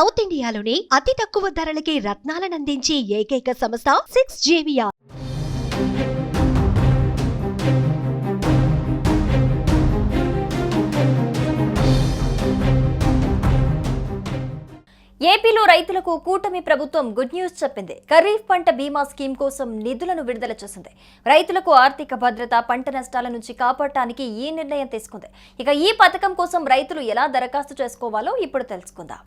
South ఇండియాలోని అతి తక్కువ ధరలకి రత్నాలనందించే ఏకైక సంస్థ సిక్స్ జేవియా ఏపీలో రైతులకు కూటమి ప్రభుత్వం గుడ్ న్యూస్ చెప్పింది. ఖరీఫ్ పంట బీమా స్కీమ్ కోసం నిధులను విడుదల చేసింది. రైతులకు ఆర్థిక భద్రత పంట నష్టాల నుంచి కాపాడటానికి ఈ నిర్ణయం తీసుకుంది. ఇక ఈ పథకం కోసం రైతులు ఎలా దరఖాస్తు చేసుకోవాలో ఇప్పుడు తెలుసుకుందాం.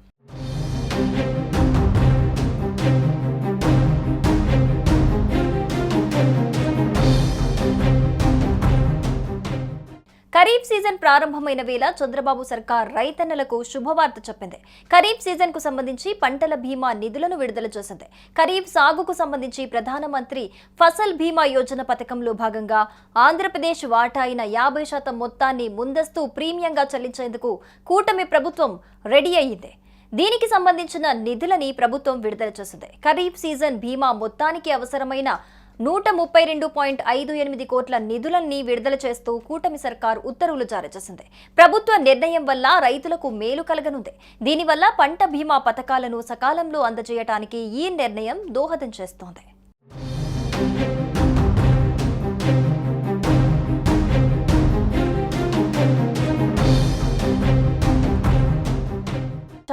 ఖరీఫ్ సీజన్ ప్రారంభమైన వేళ చంద్రబాబు సర్కార్ రైతన్నలకు శుభవార్త చెప్పింది. ఖరీఫ్ సీజన్కు సంబంధించి పంటల బీమా నిధులను విడుదల చేసింది. ఖరీఫ్ సాగుకు సంబంధించి ప్రధానమంత్రి ఫసల్ బీమా యోజన పథకంలో భాగంగా ఆంధ్రప్రదేశ్ వాటా అయిన యాభై శాతం మొత్తాన్ని ముందస్తు ప్రీమియంగా చెల్లించేందుకు కూటమి ప్రభుత్వం రెడీ అయ్యింది. దీనికి సంబంధించిన నిధులని ప్రభుత్వం విడుదల చేసింది. ఖరీఫ్ సీజన్ బీమా మొత్తానికి అవసరమైన నూట ముప్పై రెండు పాయింట్ ఐదు ఎనిమిది కోట్ల నిధులన్నీ విడుదల చేస్తూ కూటమి సర్కార్ ఉత్తర్వులు జారీ చేసింది. ప్రభుత్వ నిర్ణయం వల్ల రైతులకు మేలు కలగనుంది. దీనివల్ల పంట బీమా పథకాలను సకాలంలో అందజేయటానికి ఈ నిర్ణయం దోహదం చేస్తోంది.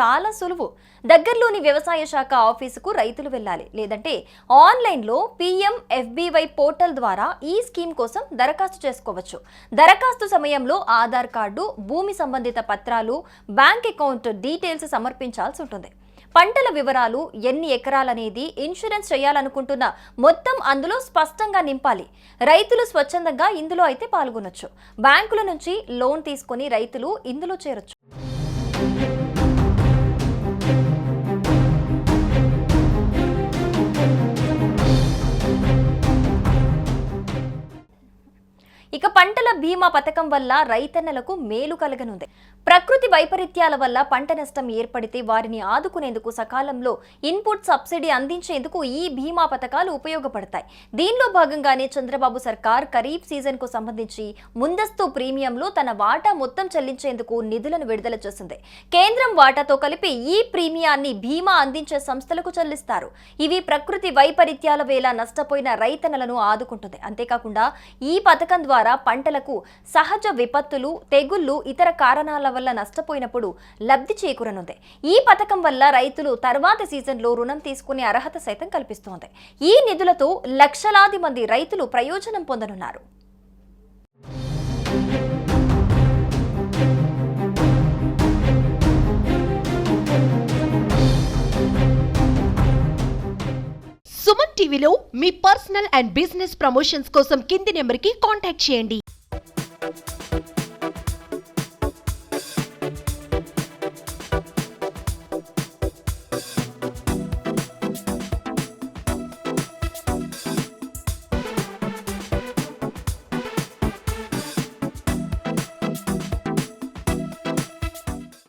చాలా సులువు. దగ్గరలోని వ్యవసాయ శాఖ ఆఫీసుకు రైతులు వెళ్ళాలి. లేదంటే ఆన్లైన్లో పిఎంఎఫ్బివై పోర్టల్ ద్వారా ఈ స్కీమ్ కోసం దరఖాస్తు చేసుకోవచ్చు. దరఖాస్తు సమయంలో ఆధార్ కార్డు భూమి సంబంధిత పత్రాలు బ్యాంక్ అకౌంట్ డీటెయిల్స్ సమర్పించాల్సి ఉంటుంది. పంటల వివరాలు ఎన్ని ఎకరాలనేది ఇన్సూరెన్స్ చేయాలనుకుంటున్న మొత్తం అందులో స్పష్టంగా నింపాలి. రైతులు స్వచ్ఛందంగా ఇందులో అయితే పాల్గొనొచ్చు. బ్యాంకుల నుంచి లోన్ తీసుకొని రైతులు ఇందులో చేరొచ్చు. బీమా పథకం వల్ల రైతన్నలకు మేలు కలగనుంది. ప్రకృతి వైపరీత్యాల వల్ల పంట నష్టం ఏర్పడితే వారిని ఆదుకునేందుకు సకాలంలో ఇన్పుట్ సబ్సిడీ అందించేందుకు ఈ బీమా పథకాలు ఉపయోగపడతాయి. దీనిలో భాగంగానే చంద్రబాబు సర్కార్ ఖరీఫ్ సీజన్కు సంబంధించి ముందస్తు ప్రీమియంలో తన వాటా మొత్తం చెల్లించేందుకు నిధులను విడుదల చేసింది. కేంద్రం వాటాతో కలిపి ఈ ప్రీమియాన్ని బీమా అందించే సంస్థలకు చెల్లిస్తారు. ఇవి ప్రకృతి వైపరీత్యాల వేళ నష్టపోయిన రైతన్నలను ఆదుకుంటుంది. అంతేకాకుండా ఈ పథకం ద్వారా పంటలకు సహజ విపత్తులు తెగుళ్ళు ఇతర కారణాల వల్ల నష్టపోయినప్పుడు లబ్ధి చేకూరనుంది. ఈ పథకం వల్ల రైతులు తర్వాతి సీజన్లో రుణం తీసుకునే అర్హత సైతం కల్పిస్తోంది. ఈ నిధులతో లక్షలాది మంది రైతులు ప్రయోజనం పొందనున్నారు. సుమన్ టీవీలో మీ పర్సనల్ అండ్ బిజినెస్ ప్రమోషన్స్ కోసం కింది నెంబర్కి కాంటాక్ట్ చేయండి.